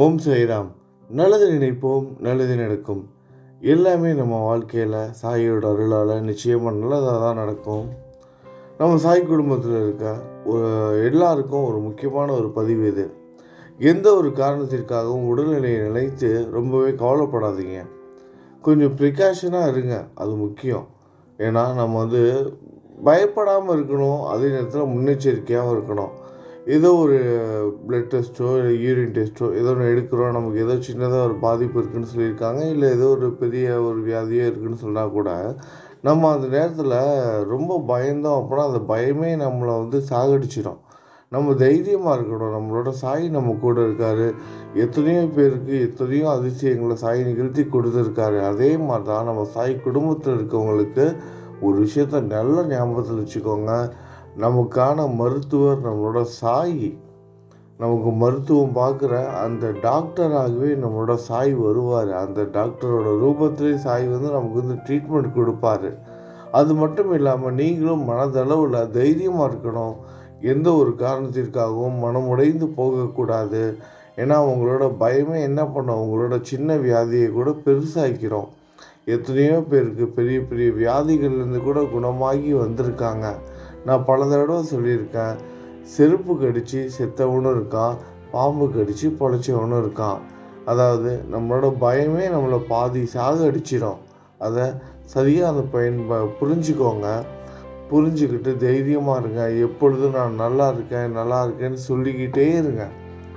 ஓம் சாய்ராம் நல்லது நினைப்போம் நல்லது நடக்கும். எல்லாமே நம்ம வாழ்க்கையில் சாயோட அருளால் நிச்சயமாக நல்லதாக தான் நடக்கும். நம்ம சாய் குடும்பத்தில் இருக்க ஒரு எல்லாருக்கும் ஒரு முக்கியமான ஒரு பதிவு இது. எந்த ஒரு காரணத்திற்காகவும் உடல்நிலையை நினைத்து ரொம்பவே கவலைப்படாதீங்க. கொஞ்சம் ப்ரிகாஷனாக இருங்க அது முக்கியம். ஏன்னா நம்ம வந்து பயப்படாமல் இருக்கணும் அதே நேரத்தில் முன்னெச்சரிக்கையாகவும் இருக்கணும். ஏதோ ஒரு பிளட் டெஸ்ட்டோ இல்லை யூரின் டெஸ்ட்டோ ஏதோ ஒன்று எடுக்கிறோம். நமக்கு ஏதோ சின்னதாக ஒரு பாதிப்பு இருக்குதுன்னு சொல்லியிருக்காங்க. இல்லை ஏதோ ஒரு பெரிய ஒரு வியாதியோ இருக்குதுன்னு சொன்னால் கூட நம்ம அந்த நேரத்தில் ரொம்ப பயந்தோம் அப்படின்னா அந்த பயமே நம்மளை வந்து சாகடிச்சிடும் நம்ம தைரியமாக இருக்கணும். நம்மளோட சாய் நம்ம கூட இருக்கார். எத்தனையோ பேருக்கு எத்தனையோ அதிசயங்களை சாய் நிகழ்த்தி கொடுத்துருக்காரு. அதே மாதிரி தான் நம்ம சாய் குடும்பத்தில் இருக்கவங்களுக்கு ஒரு விஷயத்த நல்ல ஞாபகத்தில் வச்சுக்கோங்க. நமக்கான மருத்துவர் நம்மளோட சாய். நமக்கு மருத்துவம் பார்க்குற அந்த டாக்டராகவே நம்மளோட சாய் வருவார். அந்த டாக்டரோட ரூபத்திலே சாய் வந்து நமக்கு வந்து ட்ரீட்மெண்ட் கொடுப்பாரு. அது மட்டும் இல்லாமல் நீங்களும் மனதளவில் தைரியமாக இருக்கணும். எந்த ஒரு காரணத்திற்காகவும் மனமுடைந்து போகக்கூடாது. ஏன்னா உங்களோட பயமே என்ன பண்ணோம்? உங்களோட சின்ன வியாதியை கூட பெருசாக்கிறோம். எத்தனையோ பேருக்கு பெரிய பெரிய வியாதிகள்லேருந்து கூட குணமாகி வந்திருக்காங்க. நான் பல தடவை சொல்லியிருக்கேன். செருப்பு கடித்து செத்தவனும் இருக்கான். பாம்பு கடித்து பொழைச்சவனும் இருக்கான். அதாவது நம்மளோட பயமே நம்மளை பாதி சாக அடிச்சிடும் அதை சரியாக அந்த பயன்ப புரிஞ்சுக்கோங்க. புரிஞ்சுக்கிட்டு தைரியமாக இருங்க. எப்பொழுதும் நான் நல்லா இருக்கேன் நல்லா இருக்கேன்னு சொல்லிக்கிட்டே இருங்க.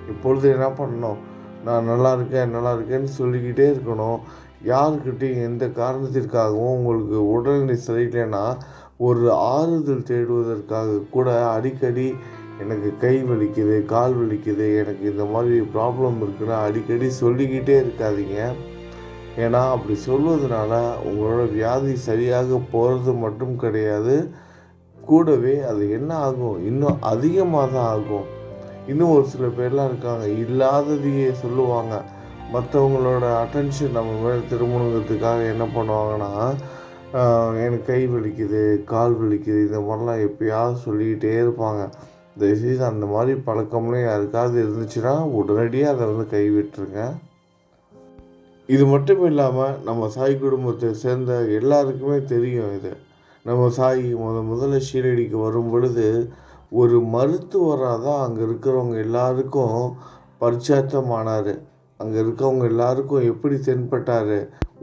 இப்பொழுது என்ன பண்ணணும்? நான் நல்லா இருக்கேன் நல்லா இருக்கேன்னு சொல்லிக்கிட்டே இருக்கணும். யாருக்கிட்டையும் எந்த காரணத்திற்காகவும் உங்களுக்கு உடல்நிலை சரியில்லைன்னா ஒரு ஆறுதல் தேடுவதற்காக கூட அடிக்கடி எனக்கு கை வலிக்குது கால் வலிக்குது எனக்கு இந்த மாதிரி ப்ராப்ளம் இருக்குன்னா அடிக்கடி சொல்லிக்கிட்டே இருக்காதீங்க. ஏன்னா அப்படி சொல்வதனால உங்களோட வியாதி சரியாக போகிறது மட்டும் கிடையாது. கூடவே அது என்ன ஆகும்? இன்னும் அதிகமாக தான் ஆகும். இன்னும் ஒரு சில பேர்லாம் இருக்காங்க இல்லாததையே சொல்லுவாங்க. மற்றவங்களோட அட்டென்ஷன் நம்ம மேலே திருமணத்துக்காக என்ன பண்ணுவாங்கன்னா எனக்கு கை வலிக்குது கால் வலிக்குது இந்த மாதிரிலாம் எப்பயாவது சொல்லிக்கிட்டே இருப்பாங்க. தயவுசெய்து அந்த மாதிரி பழக்கம்லாம் யாருக்காவது இருந்துச்சுன்னா உடனடியாக அதை வந்து கைவிட்டுருங்க இது மட்டும் இல்லாமல் நம்ம சாய் குடும்பத்தை சேர்ந்த எல்லாருக்குமே தெரியும் இது. நம்ம சாய் முத முதல்ல ஷீரடிக்கு வரும் பொழுது ஒரு மருத்துவராக தான் அங்கே இருக்கிறவங்க எல்லாருக்கும் பரிச்சாத்தமானார். அங்கே இருக்கவங்க எல்லாருக்கும் எப்படி தென்பட்டார்?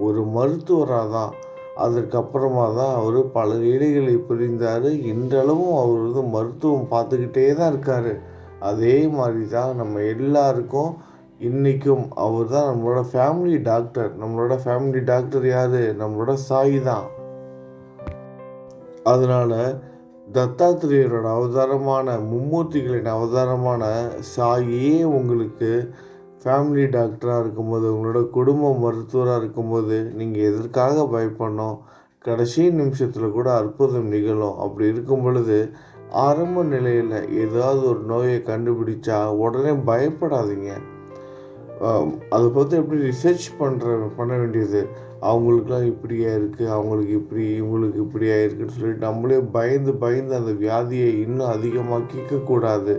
ஒரு மருத்துவராக தான் அதற்கப்புறமா தான் அவர் பல வேலைகளை புரிந்தார். இன்றளவும் அவர் வந்து மருத்துவம் பார்த்துக்கிட்டே தான் இருக்கார். அதே மாதிரி தான் நம்ம எல்லாருக்கும் இன்றைக்கும் அவர் தான் நம்மளோட ஃபேமிலி டாக்டர் நம்மளோட ஃபேமிலி டாக்டர் யார்? நம்மளோட சாய் தான். அதனால் தத்தாத்திரேயரோட அவதாரமான மும்மூர்த்திகளின் அவதாரமான சாயே உங்களுக்கு ஃபேமிலி டாக்டராக இருக்கும்போது உங்களோட குடும்ப மருத்துவராக இருக்கும்போது நீங்கள் எதற்காக பயப்படணும்? கடைசி நிமிஷத்தில் கூட அற்புதம் நிகழும். அப்படி இருக்கும் பொழுது ஆரம்ப நிலையில் ஏதாவது ஒரு நோயை கண்டுபிடிச்சா உடனே பயப்படாதீங்க. அதை பற்றி எப்படி ரிசர்ச் பண்ணுற பண்ண வேண்டியது? அவங்களுக்குலாம் இப்படியா இருக்குது அவங்களுக்கு இப்படி இவங்களுக்கு இப்படியா இருக்குன்னு சொல்லிட்டு நம்மளே பயந்து பயந்து அந்த வியாதியை இன்னும் அதிகமாக்கிக்கக்கூடாது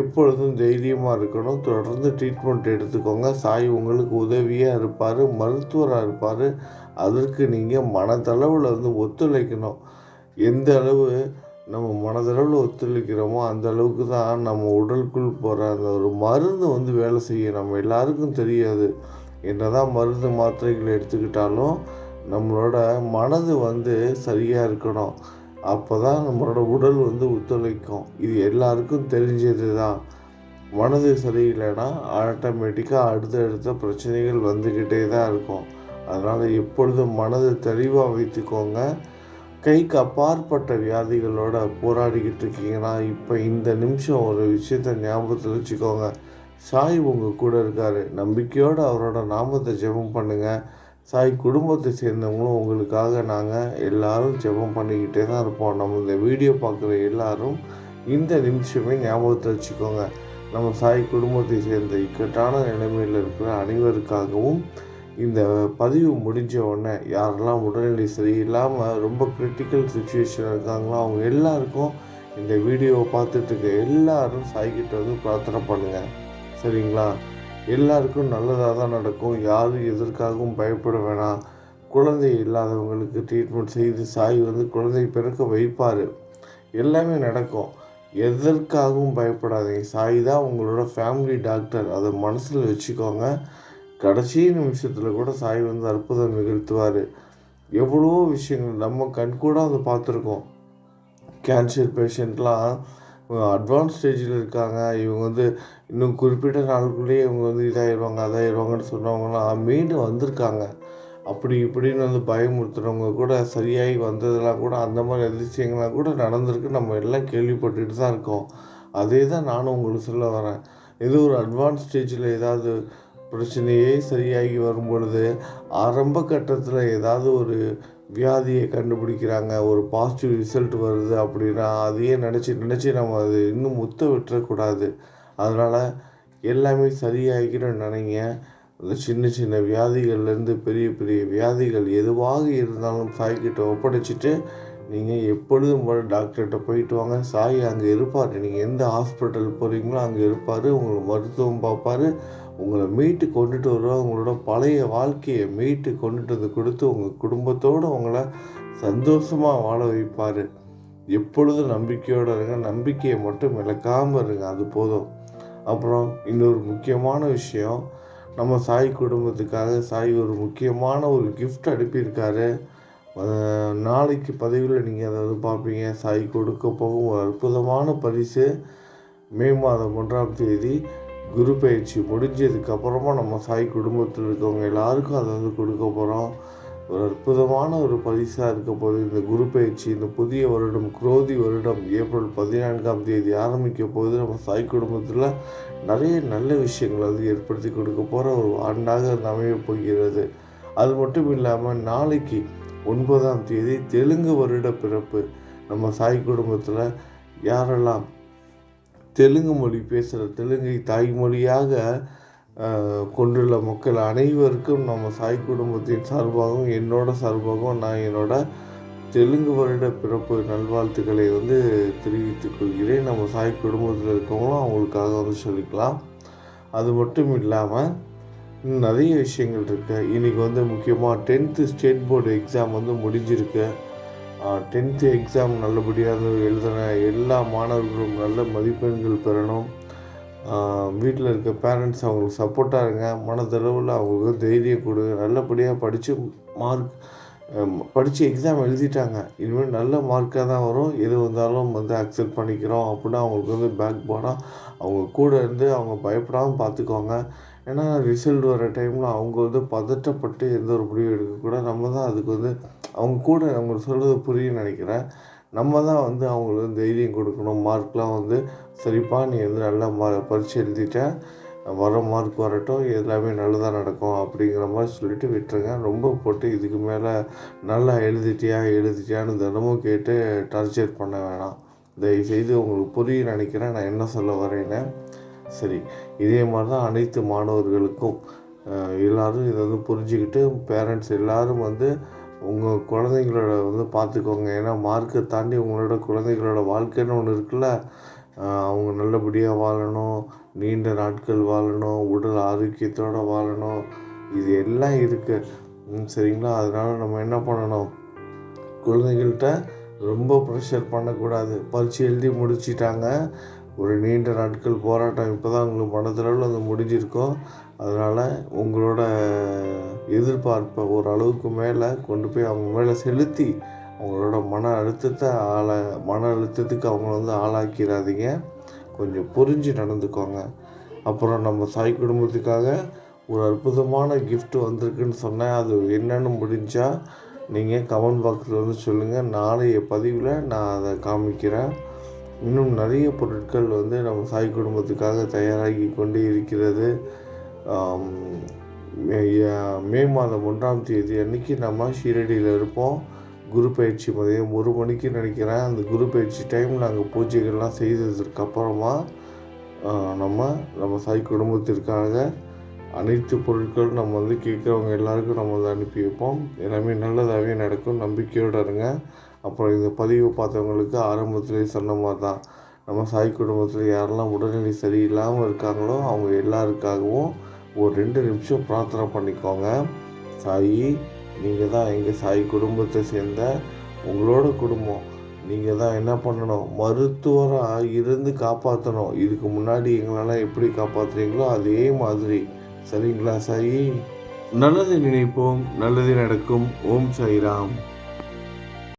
எப்பொழுதும் தைரியமாக இருக்கணும். தொடர்ந்து ட்ரீட்மெண்ட் எடுத்துக்கோங்க. சாய் உங்களுக்கு உதவியாக இருப்பார் மருத்துவராக இருப்பார். அதற்கு நீங்கள் மனதளவில் வந்து ஒத்துழைக்கணும். எந்த அளவு நம்ம மனதளவில் ஒத்துழைக்கிறோமோ அந்த அளவுக்கு தான் நம்ம உடலுக்குள் போகிற அந்த ஒரு மருந்து வந்து வேலை செய்யும். நம்ம எல்லாருக்கும் தெரியாது. என்ன தான் மருந்து மாத்திரைகள் எடுத்துக்கிட்டாலும் நம்மளோட மனது வந்து சரியாக இருக்கணும். அப்போ தான் நம்மளோட உடல் வந்து ஒத்துழைக்கும். இது எல்லாருக்கும் தெரிஞ்சது தான் மனது சரியில்லைன்னா ஆட்டோமேட்டிக்காக அடுத்தடுத்த பிரச்சனைகள் வந்துக்கிட்டே தான் இருக்கும். அதனால் எப்பொழுதும் மனதை தெளிவாக வைத்துக்கோங்க. கைக்கு அப்பாற்பட்ட வியாதிகளோட போராடிக்கிட்டு இருக்கீங்கன்னா இப்போ இந்த நிமிஷம் ஒரு விஷயத்த ஞாபகத்தில் வச்சுக்கோங்க. சாய் உங்கள் கூட இருக்கார். நம்பிக்கையோடு அவரோட நாமத்தை ஜெபம் பண்ணுங்கள் சாய் குடும்பத்தை சேர்ந்தவங்களும் உங்களுக்காக நாங்கள் எல்லாரும் ஜெபம் பண்ணிக்கிட்டே தான் இருப்போம். நம்ம இந்த வீடியோ பார்க்குற எல்லாரும் இந்த நிமிஷமே ஞாபகத்தில் வச்சுக்கோங்க. நம்ம சாய் குடும்பத்தை சேர்ந்த இக்கட்டான நிலைமையில் இருக்கிற அனைவருக்காகவும் இந்த பதிவு முடிஞ்ச உடனே யாரெல்லாம் உடல்நிலை சரியில்லாமல் ரொம்ப கிரிட்டிக்கல் சுச்சுவேஷன் இருக்காங்களோ அவங்க எல்லாருக்கும் இந்த வீடியோவை பார்த்துட்டு இருக்க எல்லாரும் சாய்கிட்ட வந்து பிரார்த்தனை பண்ணுங்கள் சரிங்களா? எல்லாருக்கும் நல்லதாக தான் நடக்கும். யாரும் எதற்காகவும் பயப்பட வேணாம். குழந்தை இல்லாதவங்களுக்கு ட்ரீட்மெண்ட் செய்து சாய் வந்து குழந்தை பிறக்க வைப்பார். எல்லாமே நடக்கும். எதற்காகவும் பயப்படாதீங்க. சாய் தான் உங்களோட ஃபேமிலி டாக்டர் அதை மனசில் வச்சுக்கோங்க. கடைசி நிமிஷத்தில் கூட சாய் வந்து அற்புதம் நிகழ்த்துவார். எவ்வளோ விஷயங்கள் நம்ம கண் கூட வந்து பார்த்துருக்கோம். கேன்சர் பேஷண்ட்லாம் அட்வான்ஸ் ஸ்டேஜில் இருக்காங்க. இவங்க வந்து இன்னும் குறிப்பிட்ட நாளுக்குள்ளேயே இவங்க வந்து இதாகிடுவாங்க அதாகிடுவாங்கன்னு சொன்னவங்கலாம் மீண்டும் வந்திருக்காங்க. அப்படி இப்படின்னு வந்து பயமுறுத்துறவங்க கூட சரியாகி வந்ததெல்லாம் கூட அந்த மாதிரி அதிர்ச்சியங்கள்லாம் கூட நடந்திருக்கு. நம்ம எல்லாம் கேள்விப்பட்டுட்டு தான் இருக்கோம். அதே தான் நானும் உங்களுக்கு சொல்ல வரேன். ஏதோ ஒரு அட்வான்ஸ் ஸ்டேஜில் ஏதாவது பிரச்சனையே சரியாகி வரும் பொழுது ஆரம்ப கட்டத்தில் ஏதாவது ஒரு வியாதியை கண்டுபிடிக்கிறாங்க ஒரு பாசிட்டிவ் ரிசல்ட் வருது அப்படின்னா அதையே நினச்சி நினச்சி நம்ம அது இன்னும் முத்த விட்டுறக்கூடாது அதனால் எல்லாமே சரியாகிக்கணும்னு நினைங்க. அந்த சின்ன சின்ன வியாதிகள்லேருந்து பெரிய பெரிய வியாதிகள் எதுவாக இருந்தாலும் சாய்கிட்ட ஒப்படைச்சிட்டு நீங்கள் எப்பொழுதும் போல டாக்டர்கிட்ட போயிட்டு வாங்க? சாய் அங்கே இருப்பார். நீங்கள் எந்த ஹாஸ்பிட்டல் போகிறீங்களோ அங்கே இருப்பார். உங்களை மருத்துவம் பார்ப்பார். உங்களை மீட்டு கொண்டுட்டு வருவார். உங்களோட பழைய வாழ்க்கையை மீட்டு கொண்டுட்டு வந்து கொடுத்து உங்கள் குடும்பத்தோடு உங்களை சந்தோஷமாக வாழ வைப்பார். எப்பொழுதும் நம்பிக்கையோடு இருங்க. நம்பிக்கையை மட்டும் இழக்காமல் இருங்க. அது போதும். அப்புறம் இன்னொரு முக்கியமான விஷயம். நம்ம சாய் குடும்பத்துக்காக சாய் ஒரு முக்கியமான ஒரு கிஃப்ட் அனுப்பியிருக்காரு. நாளைக்கு பதிவில் நீங்கள் அதை வந்து பார்ப்பீங்க. சாய் கொடுக்க போகும் ஒரு அற்புதமான பரிசு. மே மாதம் ஒன்றாம் தேதி குரு பயிற்சி முடிஞ்சதுக்கப்புறமா நம்ம சாய் குடும்பத்தில் இருக்கவங்க எல்லாருக்கும் அதை வந்து கொடுக்க போகிறோம் ஒரு அற்புதமான ஒரு பரிசாக இருக்க போது இந்த குரு பயிற்சி இந்த புதிய வருடம் குரோதி வருடம் ஏப்ரல் பதினான்காம் தேதி ஆரம்பிக்க போது நம்ம சாய் குடும்பத்தில் நிறைய நல்ல விஷயங்களை வந்து ஏற்படுத்தி கொடுக்க போகிற ஒரு ஆண்டாக அது அமையப் போகிறது. அது மட்டும் இல்லாமல் நாளைக்கு ஒன்பதாம் தேதி தெலுங்கு வருட பிறப்பு. நம்ம சாய் குடும்பத்தில் யாரெல்லாம் தெலுங்கு மொழி பேசுகிற தெலுங்கை தாய்மொழியாக கொண்டுள்ள மக்கள் அனைவருக்கும் நம்ம சாய் குடும்பத்தின் சார்பாகவும் என்னோட சார்பாகவும் நான் என்னோட தெலுங்கு வருட பிறப்பு நல்வாழ்த்துக்களை வந்து தெரிவித்துக் கொள்கிறேன். நம்ம சாய் குடும்பத்தில் இருக்கவங்களும் அவங்களுக்காக வந்து சொல்லிக்கலாம். அது மட்டும் இல்லாமல் நிறைய விஷயங்கள் இருக்குது இன்றைக்கி வந்து முக்கியமாக டென்த்து ஸ்டேட் போர்டு எக்ஸாம் வந்து முடிஞ்சிருக்கு. டென்த்து எக்ஸாம் நல்லபடியாக எழுதின எல்லா மாணவர்களும் நல்ல மதிப்பெண்கள் பெறணும். வீட்டில் இருக்க பேரண்ட்ஸ் அவங்களுக்கு சப்போர்ட்டாக இருங்க. மனதளவில் அவங்களுக்கு தைரியம் கொடு. நல்லபடியாக படித்து மார்க் படித்து எக்ஸாம் எழுதிட்டாங்க. இனிமேல் நல்ல மார்க்காக தான் வரும். எது வந்தாலும் வந்து அக்செப்ட் பண்ணிக்கிறோம் அப்படின்னா அவங்களுக்கு வந்து பேக் போனால் அவங்க கூட இருந்து அவங்க பயப்படாமல் பார்த்துக்குவாங்க ஏன்னா ரிசல்ட் வர டைமில் அவங்க வந்து பதட்டப்பட்டு எந்த ஒரு முடிவு எடுக்கக்கூடாது நம்ம தான் அதுக்கு வந்து அவங்க கூட அவங்க சொல்கிறது புரியும்னு நினைக்கிறேன். நம்ம தான் வந்து அவங்களுக்கு வந்து தைரியம் கொடுக்கணும். மார்க்லாம் வந்து சரிப்பா நீ வந்து நல்லா மா பரிச்சு எழுதிட்ட. வர மார்க் வரட்டும் எல்லாமே நல்லதாக நடக்கும் அப்படிங்கிற மாதிரி சொல்லிட்டு விட்டுருங்க. ரொம்ப போட்டு இதுக்கு மேலே நல்லா எழுதிட்டியா எழுதிட்டியான்னு தினமும் கேட்டு டார்ச்சர் பண்ண வேணாம். தயவுசெய்து உங்களுக்கு புரிய நினைக்கிறேன். நான் என்ன சொல்ல வரேன்னு. சரி இதே மாதிரி தான் அனைத்து மாணவர்களுக்கும் எல்லோரும் இதை வந்து புரிஞ்சுக்கிட்டு பேரண்ட்ஸ் எல்லோரும் வந்து உங்கள் குழந்தைங்களோட வந்து பார்த்துக்கோங்க. ஏன்னா மார்க்கை தாண்டி உங்களோட குழந்தைகளோட வாழ்க்கைன்னு ஒன்று இருக்குல்ல அவங்க நல்லபடியாக வாழணும் நீண்ட நாட்கள் வாழணும் உடல் ஆரோக்கியத்தோடு வாழணும். இது எல்லாம் இருக்குது சரிங்களா? அதனால் நம்ம என்ன பண்ணணும்? குழந்தைகள்கிட்ட ரொம்ப ப்ரெஷர் பண்ணக்கூடாது. பரிச்சு எழுதி முடிச்சிட்டாங்க. ஒரு நீண்ட நாட்கள் போராட்டம் இப்போ தான் உங்களுக்கு மனதளவில் அது முடிஞ்சிருக்கும். அதனால் உங்களோட எதிர்பார்ப்பை ஓரளவுக்கு மேலே கொண்டு போய் அவங்க மேலே செலுத்தி அவங்களோட மன அழுத்தத்தை ஆள மன அழுத்தத்துக்கு அவங்கள வந்து ஆளாக்கிறாதீங்க கொஞ்சம் புரிஞ்சு நடந்துக்கோங்க. அப்புறம் நம்ம சாய் குடும்பத்துக்காக ஒரு அற்புதமான கிஃப்ட் வந்திருக்குன்னு சொன்னேன் அது என்னன்னு முடிஞ்சால் நீங்கள் கமெண்ட் பாக்ஸில் வந்து சொல்லுங்கள் நாளைய பதிவில் நான் அதை காமிக்கிறேன். இன்னும் நிறைய பொருட்கள் வந்து நம்ம சாய் குடும்பத்துக்காக தயாராகி கொண்டே இருக்கிறது. மே- மே மாதம் ஒன்றாம் தேதி அன்னைக்கு நம்ம ஷீரடியில் இருப்போம். குரு பயிற்சி மதியம் ஒரு மணிக்கு நினைக்கிறேன். அந்த குரு பயிற்சி டைம் நாங்கள் பூஜைகள்லாம் செய்ததுக்கப்புறமா நம்ம நம்ம சாய் குடும்பத்திற்காக அனைத்து பொருட்களும் நம்ம வந்து கேட்குறவங்க எல்லாருக்கும் நம்ம வந்து அனுப்பி வைப்போம். எல்லாமே நல்லதாகவே நடக்கும். நம்பிக்கையோடு இருங்க. அப்புறம் இந்த பதிவை பார்த்தவங்களுக்கு ஆரம்பத்துலேயே சொன்ன மாதிரி தான். நம்ம சாய் குடும்பத்தில் யாரெல்லாம் உடல்நிலை சரியில்லாமல் இருக்காங்களோ அவங்க எல்லாருக்காகவும் ஒரு ரெண்டு நிமிஷம் பிரார்த்தனை பண்ணிக்கோங்க. சாயி நீங்கள் தான் எங்கள் சாய் குடும்பத்தை சேர்ந்த உங்களோட குடும்பம். நீங்கள் தான் என்ன பண்ணணும்? மருத்துவராக இருந்து காப்பாற்றணும் இதுக்கு முன்னாடி எங்களால் எப்படி காப்பாற்றுறீங்களோ அதே மாதிரி. சரிங்களா சாயி? நல்லது நினைப்போம். நல்லது நடக்கும். ஓம் சாய்ராம்.